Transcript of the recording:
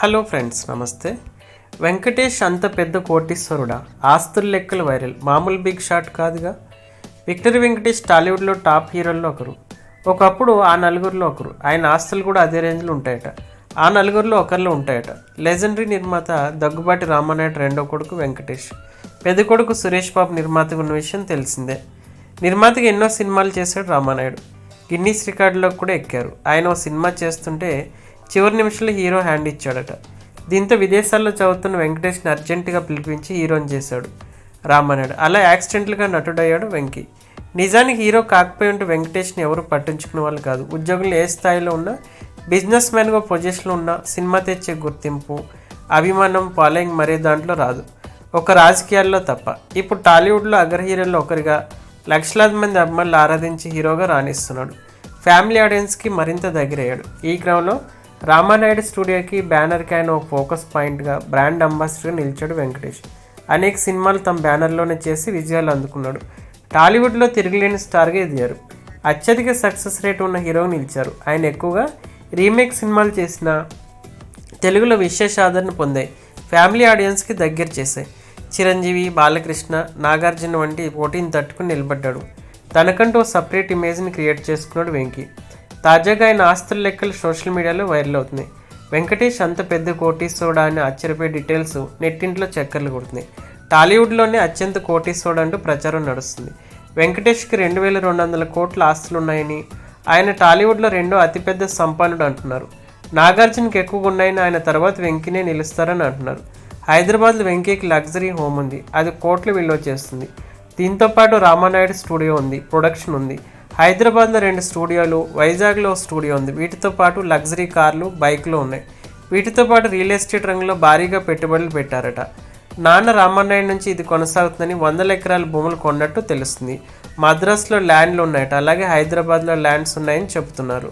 Hello friends నమస్తే. వెంకటేష్ అంత పెద్ద కోటీశ్వరుడా? ఆస్తుల లెక్కలు వైరల్. మామూలు బిగ్ షాట్ కాదుగా? విక్టరీ వెంకటేష్ టాలీవుడ్లో టాప్ హీరోల్లో ఒకరు. ఒకప్పుడు ఆ నలుగురిలో ఒకరు. ఆయన ఆస్తులు కూడా అదే రేంజ్లో ఉంటాయట. ఆ నలుగురిలో ఒకరిలో ఉంటాయట. లెజెండరీ నిర్మాత దగ్గుబాటి రామానాయుడు రెండో కొడుకు వెంకటేష్. పెద్ద కొడుకు సురేష్ బాబు నిర్మాత ఉన్న విషయం తెలిసిందే. నిర్మాతగా ఎన్నో సినిమాలు చేశాడు రామానాయుడు. గిన్నీస్ రికార్డులోకి కూడా ఎక్కారు. ఆయన ఓ సినిమా చేస్తుంటే చివరి నిమిషంలో హీరో హ్యాండ్ ఇచ్చాడట. దీంతో విదేశాల్లో చదువుతున్న వెంకటేష్ని అర్జెంటుగా పిలిపించి హీరోని చేశాడు రామన్నాడు అలా యాక్సిడెంట్లుగా నటుడయ్యాడు వెంకీ. నిజానికి హీరో కాకపోయి ఉంటే వెంకటేష్ని ఎవరు పట్టించుకునే వాళ్ళు కాదు. ఉద్యోగులు ఏ స్థాయిలో ఉన్నా బిజినెస్ మ్యాన్గా పొజిషన్లో ఉన్న సినిమా తెచ్చే గుర్తింపు అభిమానం ఫాలోయింగ్ మరే దాంట్లో రాదు. ఒక రాజకీయాల్లో తప్ప. ఇప్పుడు టాలీవుడ్లో అగ్ర హీరోల్లో ఒకరిగా లక్షలాది మంది అభిమానులు ఆరాధించి హీరోగా రాణిస్తున్నాడు. ఫ్యామిలీ ఆడియన్స్కి మరింత దగ్గరయ్యాడు. ఈ క్రమంలో రామానాయుడు స్టూడియోకి బ్యానర్కి ఆయన ఒక ఫోకస్ పాయింట్గా బ్రాండ్ అంబాసిడర్గా నిలిచాడు వెంకటేష్. అనేక సినిమాలు తమ బ్యానర్లోనే చేసి విజయాలు అందుకున్నాడు. టాలీవుడ్లో తిరగలేని స్టార్గా ఎదిగారు. అత్యధిక సక్సెస్ రేట్ ఉన్న హీరో నిలిచారు. ఆయన ఎక్కువగా రీమేక్ సినిమాలు చేసిన తెలుగులో విశేష ఆదరణ పొందాయి. ఫ్యామిలీ ఆడియన్స్కి దగ్గర చేశాయి. చిరంజీవి బాలకృష్ణ నాగార్జున వంటి పోటీని తట్టుకుని నిలబడ్డాడు. తనకంటూ ఓ సపరేట్ ఇమేజ్ని క్రియేట్ చేసుకున్నాడు వెంకీ. తాజాగా ఆయన ఆస్తుల లెక్కలు సోషల్ మీడియాలో వైరల్ అవుతున్నాయి. వెంకటేష్ అంత పెద్ద కోటీశ్వరుడా అని ఆశ్చర్యపోయే డీటెయిల్స్ నెట్టింట్లో చక్కర్లు కొడుతున్నాయి. టాలీవుడ్లోనే అత్యంత కోటీశ్వరుడు అంటూ ప్రచారం నడుస్తుంది. వెంకటేష్కి రెండు వేల రెండు వందల కోట్ల ఆస్తులు ఉన్నాయని ఆయన టాలీవుడ్లో రెండో అతిపెద్ద సంపన్నుడు అంటున్నారు. నాగార్జునకి ఎక్కువగా ఉన్నాయని ఆయన తర్వాత వెంకినే నిలుస్తారని అంటున్నారు. హైదరాబాద్లో వెంకీకి లగ్జరీ హోమ్ ఉంది. అది కోట్లు విలువ చేస్తుంది. దీంతో పాటు రామానాయుడు స్టూడియో ఉంది. ప్రొడక్షన్ ఉంది. హైదరాబాద్లో రెండు స్టూడియోలు వైజాగ్లో స్టూడియో ఉంది. వీటితో పాటు లగ్జరీ కార్లు బైక్లు ఉన్నాయి. వీటితో పాటు రియల్ ఎస్టేట్ రంగంలో భారీగా పెట్టుబడులు పెట్టారట. నాన్న రామానాయుడు నుంచి ఇది కొనసాగుతుందని వందల ఎకరాల భూములు కొన్నట్టు తెలుస్తుంది. మద్రాసులో ల్యాండ్లు ఉన్నాయట. అలాగే హైదరాబాద్లో ల్యాండ్స్ ఉన్నాయని చెబుతున్నారు.